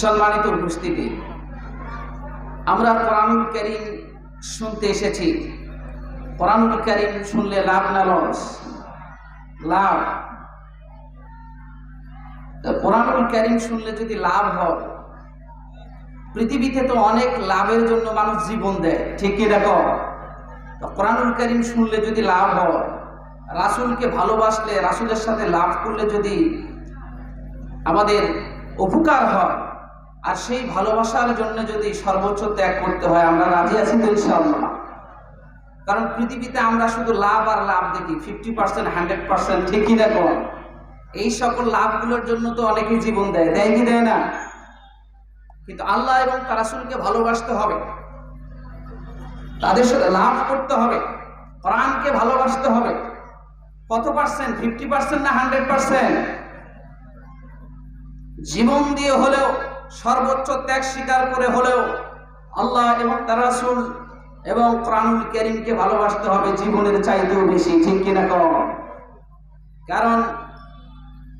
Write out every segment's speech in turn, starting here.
সম্মানিত উপস্থিতি। আমরা কোরআনুল করিম শুনতে এসেছি। কোরআনুল করিম শুনলে লাভ না লস? লাভ। কোরআনুল করিম শুনলে যদি লাভ হয়, পৃথিবীতে তো অনেক লাভের জন্য মানুষ জীবন দেয়, ঠিক কি দেখো কোরআনুল করিম শুনলে যদি লাভ হয়, রাসুলকে ভালোবাসলে, রাসূলের সাথে লাভ করলে যদি আমাদের উপকার হয় আর সেই ভালোবাসার জন্য যদি সর্বোচ্চ ত্যাগ করতে হয়, আমরা রাজি আছি তো ইনশাআল্লাহ। কারণ পৃথিবীতে আমরা শুধু লাভ আর লাভ দেখি ফিফটি পার্সেন্ট হান্ড্রেড পার্সেন্ট ঠিকই দেখো এই সকল লাভগুলোর জন্য তো অনেকেই জীবন দেয় দেয় কি দেয় না? কিন্তু আল্লাহ এবং তারাসুলকে ভালোবাসতে হবে। তাদের সাথে লাভ করতে হবে, কোরআনকে ভালোবাসতে হবে। কত পার্সেন্ট ফিফটি পার্সেন্ট না হান্ড্রেড পার্সেন্ট জীবন দিয়ে হলেও সর্বোচ্চ ত্যাগ স্বীকার করে হলেও আল্লাহ এবং তার রাসূল এবং কোরআনুল করিমকে ভালোবাসতে হবে জীবনের চাইতেও বেশি, ঠিক কিনা কম? কারণ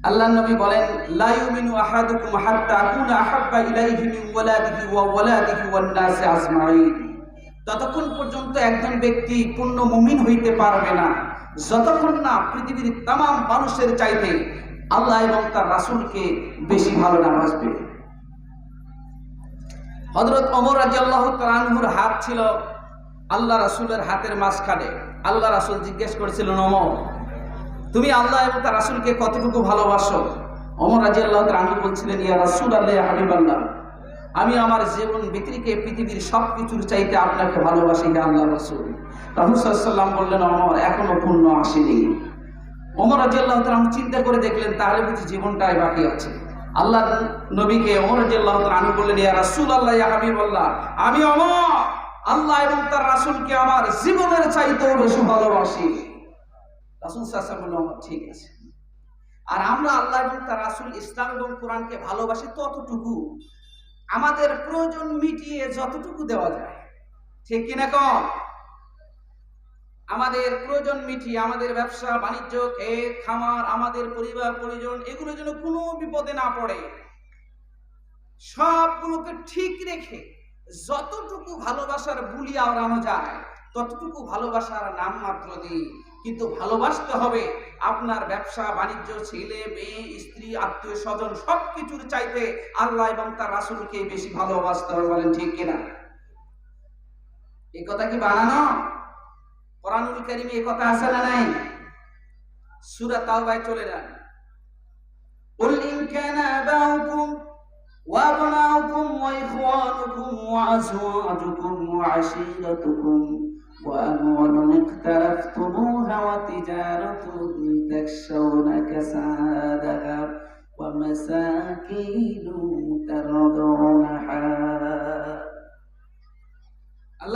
আল্লাহ নবী বলেন, লা ইউমিনু আহাদুকুম হাত্তা আকুনা আহাব্বা ইলাইহি মিন ওয়ালাদিহি ওয়া ওয়ালাদিহি ওয়ান নাসি আজমাইন। ততক্ষণ পর্যন্ত একজন ব্যক্তি পূর্ণ মুমিন হইতে পারবে না। যতক্ষণ না পৃথিবীর তাম মানুষের চাইতে আল্লাহ এবং তার রাসুলকে বেশি ভালো না বাসবে। ওমর রাদিয়াল্লাহু তাআলা আনহুর হাত ছিল আল্লাহ রাসুলের হাতের মাঝখানে। আল্লাহ রাসুল জিজ্ঞেস করেছিলেন, ওমর, তুমি আল্লাহ এবং তার রাসুলকে কতটুকু ভালোবাসো? ওমর রাদিয়াল্লাহু তাআলা আনহু বলছিলেন, ইয়া রাসূলুল্লাহ, ইয়া হাবিবাল্লাহ, আমি আমার জীবন ব্যতিরিকে পৃথিবীর সব কিছুর চাইতে আপনাকে ভালোবাসি হে আল্লাহ রাসূল। রাসূল সাল্লাল্লাহু বললেন, ওমর, এখনও পূর্ণ আসেনি। ওমর রাদিয়াল্লাহু তাআলা চিন্তা করে দেখলেন, তাহলে বুঝি জীবনটাই বাকি আছে। আল্লাহ নবীকে ওমর রাদিয়াল্লাহু আমি বললেন, ইয়া রাসূলুল্লাহ, ইয়া হাবিবাল্লাহ, আমি ওমর, আল্লাহ এবং তার রাসুলকে আমার জীবনের চাইতেও বেশি ভালোবাসি। রাসূল আলাইহি বললেন ঠিক আছে। আর আমরা আল্লাহ এবং তার রাসুল ইসলাম এবং কোরআনকে ভালোবাসি ততটুকু। আমাদের প্রয়োজন মিটিয়ে যতটুকু দেওয়া যায়। ঠিক কিনা কম আমাদের প্রয়োজন মিটিয়ে আমাদের ব্যবসা, বাণিজ্য, ক্ষেত, খামার, আমাদের পরিবার, পরিজন, এগুলো যেন কোনো বিপদে না পড়ে। সবগুলোকে ঠিক রেখে যতটুকু ভালোবাসার বুলি আওড়ানো যায়, ততটুকু ভালোবাসার নাম মাত্র দিই। কিন্তু ভালোবাসতে হবে আপনার ব্যবসা, বাণিজ্য, ছেলে, মেয়ে, স্ত্রী, আত্মীয়, স্বজন, সবকিছুর চাইতে আল্লাহ এবং তার রাসূলকে বেশি ভালোবাসতে হবে বলেন ঠিক কিনা? এই কথা কি বানানো? কোরআনুল কারিমে এই কথা আছে না নাই সূরা তাওবায় চলে যান قل إن كان آباؤكم وأبناؤكم وإخوانكم وأزواجكم وعشيرتكم وأموال اقترفتموها وتجارة تخشون كسادها ومساكين ترضونها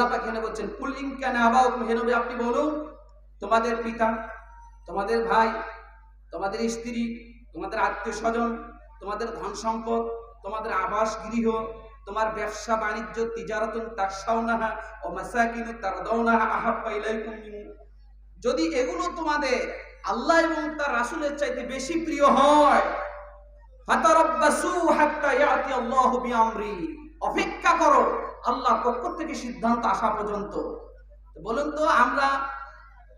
আল্লাহ পাক এখানে বলছেন আপনি বলুন, তোমাদের পিতা, তোমাদের ভাই, তোমাদের স্ত্রী, তোমাদের আত্মীয় স্বজন তোমাদের ধন সম্পদ তোমাদের আবাস গৃহ তোমার ব্যবসা, বাণিজ্য ও যদি এগুলো তোমাদের আল্লাহ এবং তার রাসূলের চাইতে বেশি প্রিয় হয়, ফাতারাব্বাসু হাত্তা ইয়াতি আল্লাহু বিআমরি। অপেক্ষা করো আল্লাহর পক্ষ থেকে সিদ্ধান্ত আসা পর্যন্ত। বলুন তো, আমরা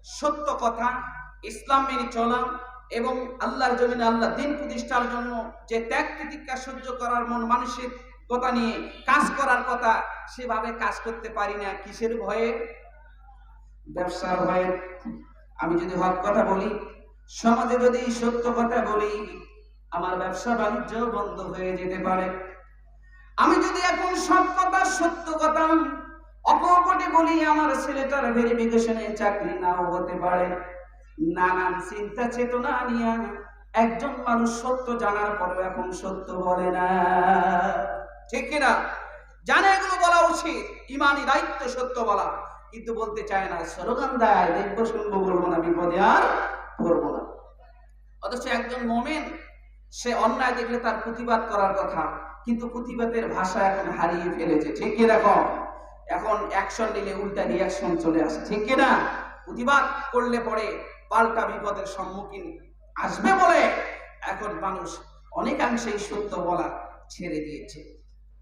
সত্য কথা, ইসলাম মেনে চলা এবং আল্লাহর জমিনে আল্লাহ দিন প্রতিষ্ঠার জন্য যে ত্যাগ প্রতিজ্ঞা সহ্য করার মন মানুষের কথা নিয়ে কাজ করার কথা সেভাবে কাজ করতে পারি না। কিসের ভয়ে? ব্যবসার ভয়ে। আমি যদি হক কথা বলি, সমাজে যদি সত্য কথা বলি, আমার ব্যবসা বাণিজ্য বন্ধ হয়ে যেতে পারে। আমি যদি এখন সব কথা, সত্য কথা, অকপটে বলি, আমার ছেলেটার ভেরিফিকেশনে চাকরি নাও হতে পারে। নানান চিন্তা চেতনা নিয়ে একজন মানুষ সত্য জানার পরেও এখন সত্য বলে না। ঠিক কিনা? জানে এগুলো বলা উচিত। ইমানি দায়িত্ব সত্য বলা। কিন্তু বলতে চায় না, স্লোগান দেয়, দেখব, শুনব, বলব না, বিপদে আর পড়ব না। অথচ একজন মোমেন, সে অন্যায় দেখলে তার প্রতিবাদ করার কথা। কিন্তু প্রতিবাদের ভাষা এখন হারিয়ে ফেলেছে, ঠিক কীরকম এখন অ্যাকশন নিলে উল্টা রিয়াকশন চলে আসে, ঠিক কিনা প্রতিবাদ করলে পরে পাল্টা বিপদের সম্মুখীন আসবে বলে এখন মানুষ অনেকাংশেই সত্য বলা ছেড়ে দিয়েছে।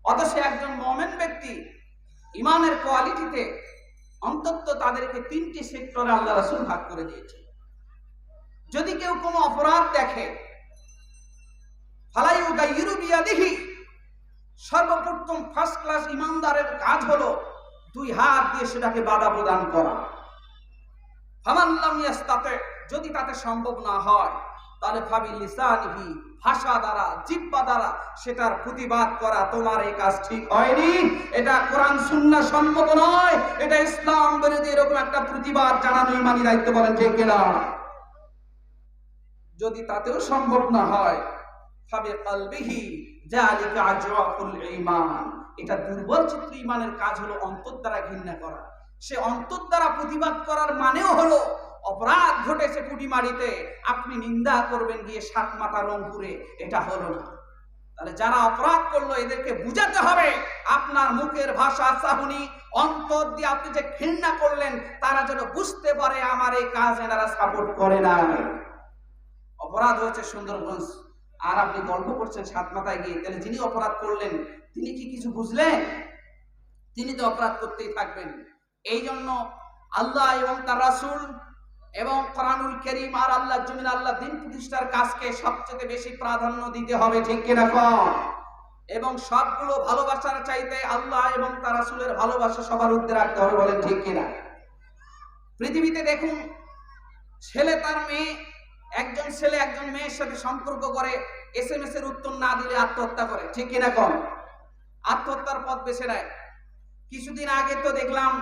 অথচ একজন মমেন ব্যক্তি ইমানের কোয়ালিটিতে অন্তত তাদেরকে তিনটি সেক্টরে আল্লাহ রাসূল ভাগ করে দিয়েছে। যদি কেউ কোনো অপরাধ দেখে ফালাইউ গাইরু বিয়াদিহি সর্বপ্রথম ফার্স্ট ক্লাস ইমানদারের কাজ হলো দুই হাত দিয়ে সেটাকে বাধা প্রদান করা। ইয়াস্তাতে, যদি তাতে সম্ভব না হয়, তাহলে ভাবি লিসানিহি, ভাষা দ্বারা জিব্বা দ্বারা সেটার প্রতিবাদ করা তোমার এই কাজ ঠিক হয়নি। এটা কোরআন সুন্নাহ সম্মত নয়, এটা ইসলাম বিরোধী এরকম একটা প্রতিবাদ জানানো ইমানি দায়িত্ব বলেন ঠিক কিনা? যদি তাতেও সম্ভব না হয় এটা দুর্বল চিত্র ইমানের কাজ হলো অন্তর দ্বারা ঘৃণা করা। সে অন্তর দ্বারা প্রতিবাদ করার মানেও হলো অপরাধ ঘটেছে পুটিমারিতে আপনি নিন্দা করবেন গিয়ে সাত মাথা রংপুরে এটা হলো না। তাহলে যারা অপরাধ করল, এদেরকে বুঝাতে হবে, আপনার মুখের ভাষা চাহুনি, অন্তর দিয়ে আপনি যে ঘৃণা করলেন, তারা যেন বুঝতে পারে, আমার এই কাজ এনারা সাপোর্ট করে না অপরাধ হয়েছে সুন্দরগঞ্জ। আর আপনি গল্প করছেন সাত মাথায় গিয়ে, তাহলে যিনি অপরাধ করলেন, তিনি কি কিছু বুঝলেন? তিনি তো অপরাধ করতেই থাকবেন। এই জন্য আল্লাহ এবং তার রাসূল এবং কোরআনুল করিম আর আল্লাহ জমিন আল্লাহ দিন প্রতিষ্ঠার কাজকে সবচেয়ে বেশি প্রাধান্য দিতে হবে, ঠিক কিনা কম এবং সবগুলো ভালোবাসার চাইতে আল্লাহ এবং তার রাসূলের ভালোবাসা সবার উদ্দে রাখতে হবে বলেন ঠিক কিনা? পৃথিবীতে দেখুন, ছেলে তার মেয়ে একজন ছেলে, একজন মেয়ের সাথে সম্পর্ক করে এস এম এস এর উত্তর না দিলে আত্মহত্যা করে, ঠিক কিনা কম আত্মহত্যার পথ বেছে নেয়। কিছুদিন আগে তো দেখলাম,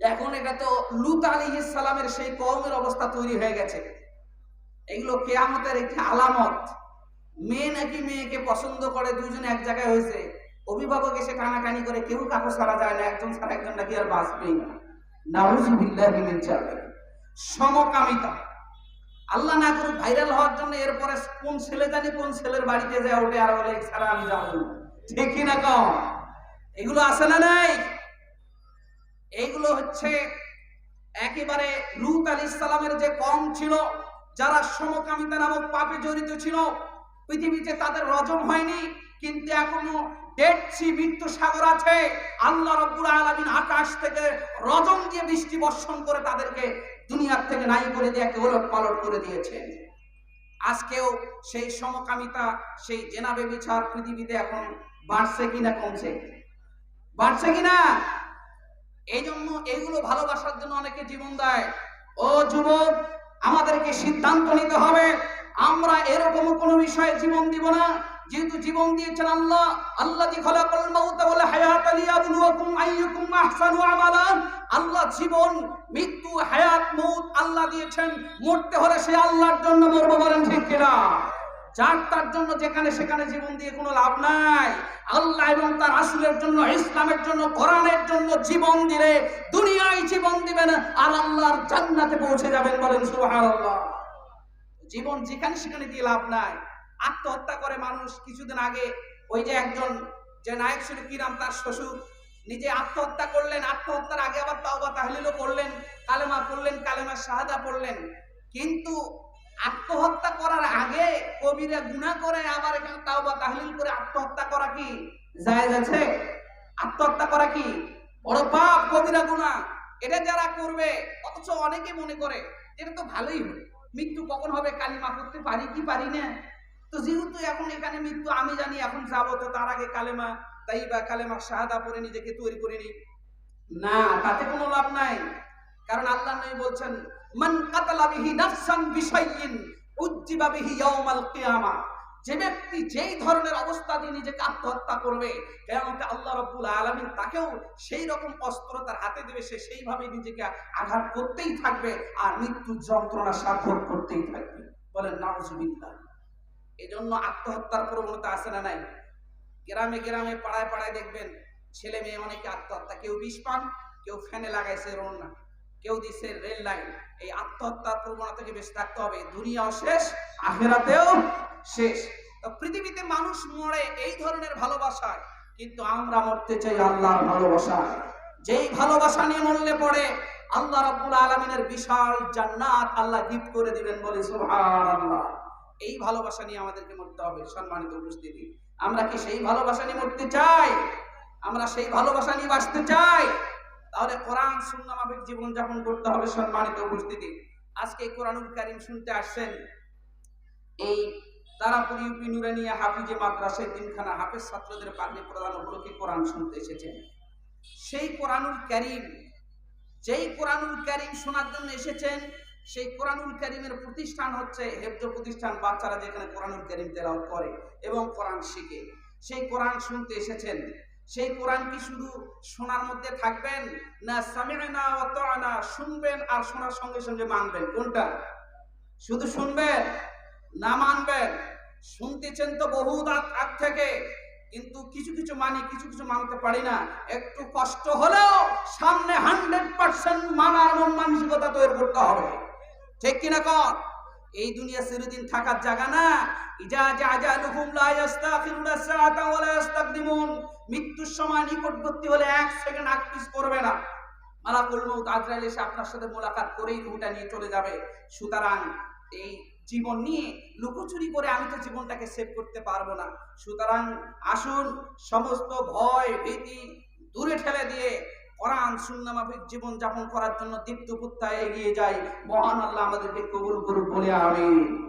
এখন এটা তো লুত আলী সালামের সেই কওমের অবস্থা তৈরি হয়ে গেছে। এগুলো কেয়ামতের একটি আলামত। মেয়ে নাকি মেয়েকে পছন্দ করে দুজন এক জায়গায় হয়েছে। অভিভাবক এসে টানাটানি করে, কেউ কাকু ছাড়া যায় না, একজন ছাড়া একজন নাকি আর বাঁচবেই না। সমকামিতা। আল্লাহ না করুক ভাইরাল হওয়ার জন্য এরপরে কোন ছেলে জানি কোন ছেলের বাড়িতে যায় ওঠে আর বলে ছাড়া আমি যাব। ঠিক না কম? এগুলো আছে না নাই? এইগুলো হচ্ছে একেবারে লুত আলী ইসলামের যে কম ছিল, যারা সমকামিতা নামক পাপে জড়িত ছিল, পৃথিবীতে তাদের রজম হয়নি, কিন্তু এখনও দেখছি মৃত্যু সাগর আছে। আল্লাহ রব্বুল আলামিন আকাশ থেকে রজম দিয়ে বৃষ্টি বর্ষণ করে তাদেরকে দুনিয়ার থেকে নাই করে দিয়ে একে ওলট পালট করে দিয়েছেন আজকেও সেই সমকামিতা, সেই জেনাবে বিচার পৃথিবীতে এখন বাড়ছে কিনা কমছে? বাড়ছে কিনা এই জন্য এইগুলো ভালোবাসার জন্য অনেকে জীবন দেয়। ও যুবক, আমাদেরকে সিদ্ধান্ত নিতে হবে, আমরা এরকম কোনো বিষয়ে জীবন দিব না। যেহেতু জীবন দিয়েছেন আল্লাহ আল্লাহ খলাকাল মাউতা ওয়াল হায়াতা লিয়াবলুয়াকুম আইয়ুকুম আহসানু আমালা। আল্লাহ জীবন, মৃত্যু, হায়াত মৌত আল্লাহ দিয়েছেন। মরতে হলে সে আল্লাহর জন্য মরবো বলেন ঠিক কিনা? যার তার জন্য যেখানে সেখানে জীবন দিয়ে কোনো লাভ নাই। আল্লাহ এবং তার আসলের জন্য, ইসলামের জন্য, কোরআনের জন্য জীবন দিলে দুনিয়ায় জীবন দিবেন আর আল্লাহর জান্নাতে পৌঁছে যাবেন বলেন সুবহানাল্লাহ। জীবন যেখানে সেখানে দিয়ে লাভ নাই। আত্মহত্যা করে মানুষ কিছুদিন আগে ওই যে একজন যে নায়ক ছিল, কি নাম তার শ্বশুর? নিজে আত্মহত্যা করলেন, আত্মহত্যার আগে আবার তাওবা তাহলিলও করলেন, কালেমা পড়লেন, কালেমা শাহাদা পড়লেন। কিন্তু আত্মহত্যা করার আগে কবিরা গুনাহ করে, আবার এখানে তাওবা তাহলিল করে আত্মহত্যা করা কি? জায়েজ আছে? আত্মহত্যা করা কি? বড় পাপ, কবিরা গুনাহ। এটা যারা করবে, অথচ অনেকে মনে করে, এটা তো ভালোই মৃত্যু কখন হবে? কালিমা করতে পারি কি পারি না? তো যেহেতু এখন এখানে মৃত্যু, আমি জানি এখন যাব, তো তার আগে কালেমা তাই বা কালেমা শাহাদা পরে নিজেকে তৈরি করে নি। না, তাতে কোনো লাভ নাই। কারণ আল্লাহ নবী বলছেন, মান কাতালা বিহি নাফসান বিশাইয়িন উজ্জিবা বিহি ইয়াউমাল কিয়ামা। যে ব্যক্তি যেই ধরনের অবস্থা দিয়ে নিজেকে আত্মহত্যা করবে, কেয়ামতে আল্লাহ রাব্বুল আলামিন তাকেও সেই রকম অস্ত্র তার হাতে দেবে, সে সেইভাবে নিজেকে আঘাত করতেই থাকবে, আর মৃত্যু যন্ত্রণা সাধন করতেই থাকবে। বলেন, নাউজুবিল্লাহ। এজন্য আত্মহত্যার প্রবণতা আছে না নাই? গ্রামে গ্রামে পাড়ায় পাড়ায় দেখবেন, ছেলে মেয়ে অনেকে আত্মহত্যা, কেউ বিষ পান, কেউ ফ্যানে লাগাইছে রোনা কেউ দিচ্ছে রেল লাইন। এই আত্মহত্যার প্রবণতা থেকে বেশি থাকতে হবে? দুনিয়াও শেষ, আখেরাতেও শেষ। পৃথিবীতে মানুষ মরে এই ধরনের ভালোবাসায়, কিন্তু আমরা মরতে চাই আল্লাহর ভালোবাসা যেই ভালোবাসা নিয়ে মরলে পড়ে আল্লাহ রাব্বুল আলামিনের বিশাল জান্নাত আল্লাহ গিফট করে দিবেন বলে সুবহানাল্লাহ। এই ভালোবাসা নিয়ে আমাদেরকে মরতে হবে, সম্মানিত উপস্থিতি। আমরা কি সেই ভালোবাসা নিয়ে মরতে চাই? আমরা সেই ভালোবাসা নিয়ে বাঁচতে চাই? তাহলে কোরআন, সুন্নাহ মাফিক জীবন যাপন করতে হবে, সম্মানিত উপস্থিতি। আজকে কোরআনুল কারিম শুনতে আসছেন। এই তারাপুর ইউপি নুরানিয়া হাফিজে মাদ্রাসায় তিনখানা হাফেজ ছাত্রদের পাগড়ি প্রদান উপলক্ষে কোরআন শুনতে এসেছেন। সেই কোরআনুল কারিম, যেই কোরআনুল কারিম শোনার জন্য এসেছেন সেই কোরআনুল কারিমের প্রতিষ্ঠান হচ্ছে হেফজ প্রতিষ্ঠান, বাচ্চারা যেখানে কোরআনুল কারিম তেলাওয়াত করে এবং কোরআন শিখে। সেই কোরআন শুনতে এসেছেন। সেই কোরআন কি শুধু শোনার মধ্যে থাকবেন না সামিনা না শুনবেন আর শোনার সঙ্গে সঙ্গে মানবেন? কোনটা? শুধু শুনবেন না মানবেন? শুনতেছেন তো বহু আগ থেকে, কিন্তু কিছু কিছু মানি, কিছু কিছু মানতে পারি না। একটু কষ্ট হলেও সামনে হান্ড্রেড পার্সেন্ট মানার মন মানসিকতা তৈরি করতে হবে। ঠিক কিনা কর এই দুনিয়া চিরদিন থাকার জায়গা না। মৃত্যুর নিকটবর্তী হলে এক সেকেন্ড করবে না। আজরাইল এসে আপনার সাথে মোলাকাত করেই নিয়ে চলে যাবে। সুতরাং এই জীবন নিয়ে লুকোচুরি করে আমি তো জীবনটাকে সেভ করতে পারব না। সুতরাং আসুন, সমস্ত ভয়, ভীতি দূরে ঠেলে দিয়ে কোরআন, সুন্নাহ, মাফিক জীবন যাপন করার জন্য দীপ্ত এগিয়ে যায় মহান আল্লাহ আমাদেরকে কবুল করুক, বলে আমি